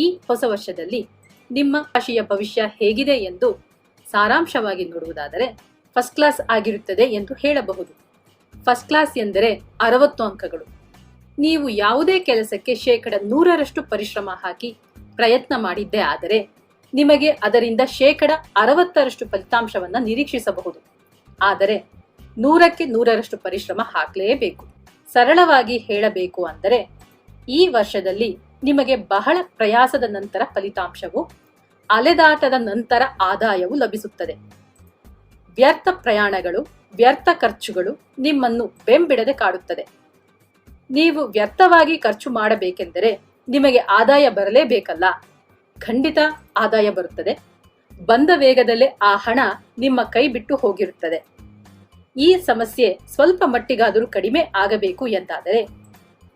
ಈ ಹೊಸ ವರ್ಷದಲ್ಲಿ ನಿಮ್ಮ ರಾಶಿಯ ಭವಿಷ್ಯ ಹೇಗಿದೆ ಎಂದು ಸಾರಾಂಶವಾಗಿ ನೋಡುವುದಾದರೆ ಫಸ್ಟ್ ಕ್ಲಾಸ್ ಆಗಿರುತ್ತದೆ ಎಂದು ಹೇಳಬಹುದು. ಫಸ್ಟ್ ಕ್ಲಾಸ್ ಎಂದರೆ ಅರವತ್ತು ಅಂಕಗಳು. ನೀವು ಯಾವುದೇ ಕೆಲಸಕ್ಕೆ ಶೇಕಡ ನೂರರಷ್ಟು ಪರಿಶ್ರಮ ಹಾಕಿ ಪ್ರಯತ್ನ ಮಾಡಿದ್ದೇ ಆದರೆ ನಿಮಗೆ ಅದರಿಂದ ಶೇಕಡ ಅರವತ್ತರಷ್ಟು ಫಲಿತಾಂಶವನ್ನು ನಿರೀಕ್ಷಿಸಬಹುದು. ಆದರೆ ನೂರಕ್ಕೆ ನೂರರಷ್ಟು ಪರಿಶ್ರಮ ಹಾಕಲೇಬೇಕು. ಸರಳವಾಗಿ ಹೇಳಬೇಕು ಅಂದರೆ ಈ ವರ್ಷದಲ್ಲಿ ನಿಮಗೆ ಬಹಳ ಪ್ರಯಾಸದ ನಂತರ ಫಲಿತಾಂಶವು, ಅಲೆದಾಟದ ನಂತರ ಆದಾಯವು ಲಭಿಸುತ್ತದೆ. ವ್ಯರ್ಥ ಪ್ರಯಾಣಗಳು, ವ್ಯರ್ಥ ಖರ್ಚುಗಳು ನಿಮ್ಮನ್ನು ಬೆಂಬಿಡದೆ ಕಾಡುತ್ತದೆ. ನೀವು ವ್ಯರ್ಥವಾಗಿ ಖರ್ಚು ಮಾಡಬೇಕೆಂದರೆ ನಿಮಗೆ ಆದಾಯ ಬರಲೇಬೇಕಲ್ಲ. ಖಂಡಿತ ಆದಾಯ ಬರುತ್ತದೆ. ಬಂದ ವೇಗದಲ್ಲೇ ಆ ಹಣ ನಿಮ್ಮ ಕೈ ಬಿಟ್ಟು ಹೋಗಿರುತ್ತದೆ. ಈ ಸಮಸ್ಯೆ ಸ್ವಲ್ಪ ಮಟ್ಟಿಗಾದರೂ ಕಡಿಮೆ ಆಗಬೇಕು ಎಂದಾದರೆ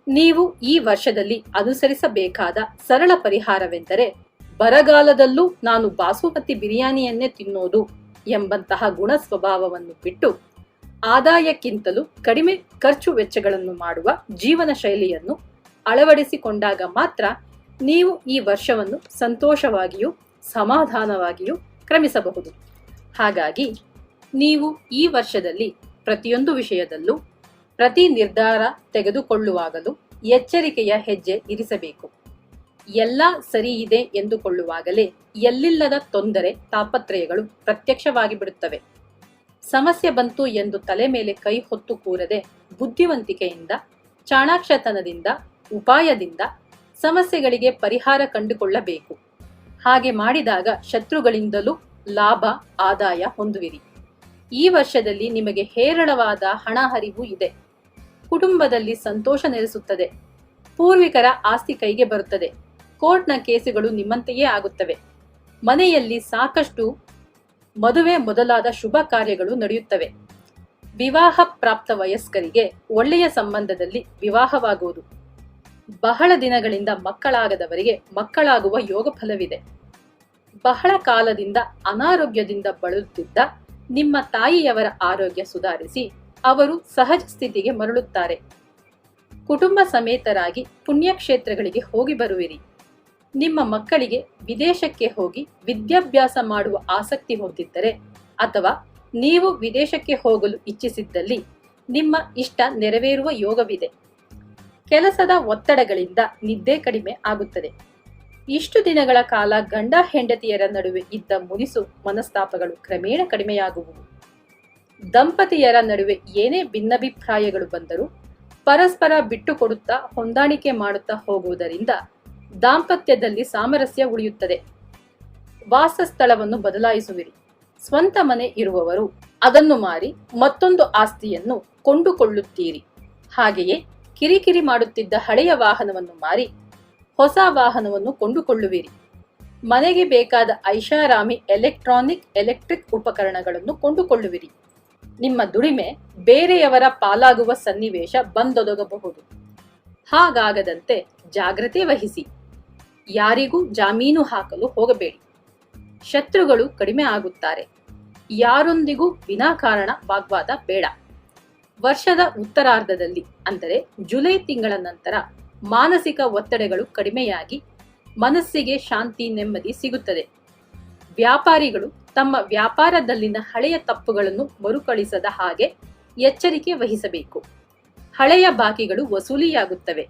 ನೀವು ಈ ವರ್ಷದಲ್ಲಿ ಅನುಸರಿಸಬೇಕಾದ ಸರಳ ಪರಿಹಾರವೆಂದರೆ, ಬರಗಾಲದಲ್ಲೂ ನಾನು ಬಾಸುಮತಿ ಬಿರಿಯಾನಿಯನ್ನೇ ತಿನ್ನೋದು ಎಂಬಂತಹ ಗುಣ ಸ್ವಭಾವವನ್ನು ಬಿಟ್ಟು, ಆದಾಯಕ್ಕಿಂತಲೂ ಕಡಿಮೆ ಖರ್ಚು ವೆಚ್ಚಗಳನ್ನು ಮಾಡುವ ಜೀವನ ಶೈಲಿಯನ್ನು ಅಳವಡಿಸಿಕೊಂಡಾಗ ಮಾತ್ರ ನೀವು ಈ ವರ್ಷವನ್ನು ಸಂತೋಷವಾಗಿಯೂ ಸಮಾಧಾನವಾಗಿಯೂ ಕ್ರಮಿಸಬಹುದು. ಹಾಗಾಗಿ, ನೀವು ಈ ವರ್ಷದಲ್ಲಿ ಪ್ರತಿಯೊಂದು ವಿಷಯದಲ್ಲೂ ಪ್ರತಿ ನಿರ್ಧಾರ ತೆಗೆದುಕೊಳ್ಳುವಾಗಲೂ ಎಚ್ಚರಿಕೆಯ ಹೆಜ್ಜೆ ಇರಿಸಬೇಕು. ಎಲ್ಲ ಸರಿ ಇದೆ ಎಂದುಕೊಳ್ಳುವಾಗಲೇ ಎಲ್ಲಿಲ್ಲದ ತೊಂದರೆ, ತಾಪತ್ರಯಗಳು ಪ್ರತ್ಯಕ್ಷವಾಗಿ ಬಿಡುತ್ತವೆ. ಸಮಸ್ಯೆ ಬಂತು ಎಂದು ತಲೆ ಮೇಲೆ ಕೈ ಹೊತ್ತು ಕೂರದೆ ಬುದ್ಧಿವಂತಿಕೆಯಿಂದ, ಚಾಣಾಕ್ಷತನದಿಂದ, ಉಪಾಯದಿಂದ ಸಮಸ್ಯೆಗಳಿಗೆ ಪರಿಹಾರ ಕಂಡುಕೊಳ್ಳಬೇಕು. ಹಾಗೆ ಮಾಡಿದಾಗ ಶತ್ರುಗಳಿಂದಲೂ ಲಾಭ, ಆದಾಯ ಹೊಂದುವಿರಿ. ಈ ವರ್ಷದಲ್ಲಿ ನಿಮಗೆ ಹೇರಳವಾದ ಹಣ ಹರಿವು ಇದೆ. ಕುಟುಂಬದಲ್ಲಿ ಸಂತೋಷ ನೆಲೆಸುತ್ತದೆ. ಪೂರ್ವಿಕರ ಆಸ್ತಿ ಕೈಗೆ ಬರುತ್ತದೆ. ಕೋರ್ಟ್ನ ಕೇಸುಗಳು ನಿಮ್ಮಂತೆಯೇ ಆಗುತ್ತವೆ. ಮನೆಯಲ್ಲಿ ಸಾಕಷ್ಟು ಮದುವೆ ಮೊದಲಾದ ಶುಭ ಕಾರ್ಯಗಳು ನಡೆಯುತ್ತವೆ. ವಿವಾಹ ಪ್ರಾಪ್ತ ವಯಸ್ಕರಿಗೆ ಒಳ್ಳೆಯ ಸಂಬಂಧದಲ್ಲಿ ವಿವಾಹವಾಗುವುದು. ಬಹಳ ದಿನಗಳಿಂದ ಮಕ್ಕಳಾಗದವರಿಗೆ ಮಕ್ಕಳಾಗುವ ಯೋಗ ಫಲವಿದೆ. ಬಹಳ ಕಾಲದಿಂದ ಅನಾರೋಗ್ಯದಿಂದ ಬಳಲುತ್ತಿದ್ದ ನಿಮ್ಮ ತಾಯಿಯವರ ಆರೋಗ್ಯ ಸುಧಾರಿಸಿ ಅವರು ಸಹಜ ಸ್ಥಿತಿಗೆ ಮರಳುತ್ತಾರೆ. ಕುಟುಂಬ ಸಮೇತರಾಗಿ ಪುಣ್ಯಕ್ಷೇತ್ರಗಳಿಗೆ ಹೋಗಿ ಬರುವಿರಿ. ನಿಮ್ಮ ಮಕ್ಕಳಿಗೆ ವಿದೇಶಕ್ಕೆ ಹೋಗಿ ವಿದ್ಯಾಭ್ಯಾಸ ಮಾಡುವ ಆಸಕ್ತಿ ಹೊಂದಿದ್ದರೆ ಅಥವಾ ನೀವು ವಿದೇಶಕ್ಕೆ ಹೋಗಲು ಇಚ್ಛಿಸಿದ್ದಲ್ಲಿ ನಿಮ್ಮ ಇಷ್ಟ ನೆರವೇರುವ ಯೋಗವಿದೆ. ಕೆಲಸದ ಒತ್ತಡಗಳಿಂದ ನಿದ್ದೆ ಕಡಿಮೆ ಆಗುತ್ತದೆ. ಇಷ್ಟು ದಿನಗಳ ಕಾಲ ಗಂಡ ಹೆಂಡತಿಯರ ನಡುವೆ ಇದ್ದ ಮುನಿಸು ಮನಸ್ತಾಪಗಳು ಕ್ರಮೇಣ ಕಡಿಮೆಯಾಗುವುವು ದಂಪತಿಯರ ನಡುವೆ ಏನೇ ಭಿನ್ನಾಭಿಪ್ರಾಯಗಳು ಬಂದರೂ ಪರಸ್ಪರ ಬಿಟ್ಟು ಕೊಡುತ್ತಾ ಹೊಂದಾಣಿಕೆ ಮಾಡುತ್ತಾ ಹೋಗುವುದರಿಂದ ದಾಂಪತ್ಯದಲ್ಲಿ ಸಾಮರಸ್ಯ ಉಳಿಯುತ್ತದೆ. ವಾಸಸ್ಥಳವನ್ನು ಬದಲಾಯಿಸುವಿರಿ. ಸ್ವಂತ ಮನೆ ಇರುವವರು ಅದನ್ನು ಮಾರಿ ಮತ್ತೊಂದು ಆಸ್ತಿಯನ್ನು ಕೊಂಡುಕೊಳ್ಳುತ್ತೀರಿ. ಹಾಗೆಯೇ ಕಿರಿಕಿರಿ ಮಾಡುತ್ತಿದ್ದ ಹಳೆಯ ವಾಹನವನ್ನು ಮಾರಿ ಹೊಸ ವಾಹನವನ್ನು ಕೊಂಡುಕೊಳ್ಳುವಿರಿ. ಮನೆಗೆ ಬೇಕಾದ ಐಷಾರಾಮಿ ಎಲೆಕ್ಟ್ರಾನಿಕ್, ಎಲೆಕ್ಟ್ರಿಕ್ ಉಪಕರಣಗಳನ್ನು ಕೊಂಡುಕೊಳ್ಳುವಿರಿ. ನಿಮ್ಮ ದುಡಿಮೆ ಬೇರೆಯವರ ಪಾಲಾಗುವ ಸನ್ನಿವೇಶ ಬಂದೊದಗಬಹುದು. ಹಾಗಾಗದಂತೆ ಜಾಗ್ರತೆ ವಹಿಸಿ. ಯಾರಿಗೂ ಜಾಮೀನು ಹಾಕಲು ಹೋಗಬೇಡಿ. ಶತ್ರುಗಳು ಕಡಿಮೆ ಆಗುತ್ತಾರೆ. ಯಾರೊಂದಿಗೂ ವಿನಾಕಾರಣ ವಾಗ್ವಾದ ಬೇಡ. ವರ್ಷದ ಉತ್ತರಾರ್ಧದಲ್ಲಿ, ಅಂದರೆ ಜುಲೈ ತಿಂಗಳ ನಂತರ, ಮಾನಸಿಕ ಒತ್ತಡಗಳು ಕಡಿಮೆಯಾಗಿ ಮನಸ್ಸಿಗೆ ಶಾಂತಿ ನೆಮ್ಮದಿ ಸಿಗುತ್ತದೆ. ವ್ಯಾಪಾರಿಗಳು ತಮ್ಮ ವ್ಯಾಪಾರದಲ್ಲಿನ ಹಳೆಯ ತಪ್ಪುಗಳನ್ನು ಮರುಕಳಿಸದ ಹಾಗೆ ಎಚ್ಚರಿಕೆ ವಹಿಸಬೇಕು. ಹಳೆಯ ಬಾಕಿಗಳು ವಸೂಲಿಯಾಗುತ್ತವೆ.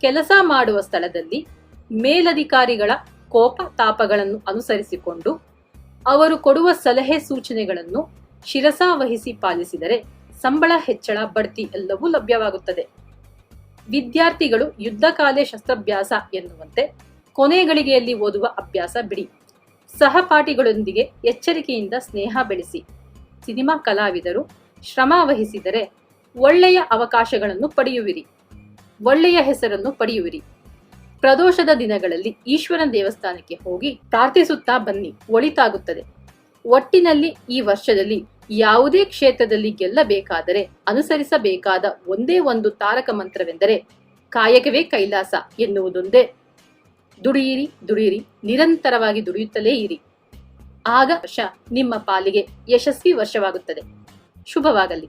ಕೆಲಸ ಮಾಡುವ ಸ್ಥಳದಲ್ಲಿ ಮೇಲಧಿಕಾರಿಗಳ ಕೋಪ ತಾಪಗಳನ್ನು ಅನುಸರಿಸಿಕೊಂಡು ಅವರು ಕೊಡುವ ಸಲಹೆ ಸೂಚನೆಗಳನ್ನು ಶಿರಸಾವಹಿಸಿ ಪಾಲಿಸಿದರೆ ಸಂಬಳ ಹೆಚ್ಚಳ, ಬಡ್ತಿ ಎಲ್ಲವೂ ಲಭ್ಯವಾಗುತ್ತದೆ. ವಿದ್ಯಾರ್ಥಿಗಳು ಯುದ್ಧಕಾಲೆ ಶಸ್ತ್ರಾಭ್ಯಾಸ ಎನ್ನುವಂತೆ ಕೊನೆಗಳಿಗೆಯಲ್ಲಿ ಓದುವ ಅಭ್ಯಾಸ ಬಿಡಿ. ಸಹಪಾಠಿಗಳೊಂದಿಗೆ ಎಚ್ಚರಿಕೆಯಿಂದ ಸ್ನೇಹ ಬೆಳೆಸಿ. ಸಿನಿಮಾ ಕಲಾವಿದರು, ಶ್ರಮ ವಹಿಸಿದರೆ ಒಳ್ಳೆಯ ಅವಕಾಶಗಳನ್ನು ಪಡೆಯುವಿರಿ. ಒಳ್ಳೆಯ ಹೆಸರನ್ನು ಪಡೆಯುವಿರಿ. ಪ್ರದೋಷದ ದಿನಗಳಲ್ಲಿ ಈಶ್ವರನ ದೇವಸ್ಥಾನಕ್ಕೆ ಹೋಗಿ ಪ್ರಾರ್ಥಿಸುತ್ತಾ ಬನ್ನಿ, ಒಳಿತಾಗುತ್ತದೆ. ಒಟ್ಟಿನಲ್ಲಿ ಈ ವರ್ಷದಲ್ಲಿ ಯಾವುದೇ ಕ್ಷೇತ್ರದಲ್ಲಿ ಗೆಲ್ಲಬೇಕಾದರೆ ಅನುಸರಿಸಬೇಕಾದ ಒಂದೇ ಒಂದು ತಾರಕ ಮಂತ್ರವೆಂದರೆ ಕಾಯಕವೇ ಕೈಲಾಸ ಎನ್ನುವುದೊಂದೇ. ದುಡಿಯಿರಿ ದುಡಿಯಿರಿ. ನಿರಂತರವಾಗಿ ದುಡಿಯುತ್ತಲೇ ಇರಿ. ಆಗ ವರ್ಷ ನಿಮ್ಮ ಪಾಲಿಗೆ ಯಶಸ್ವಿ ವರ್ಷವಾಗುತ್ತದೆ. ಶುಭವಾಗಲಿ.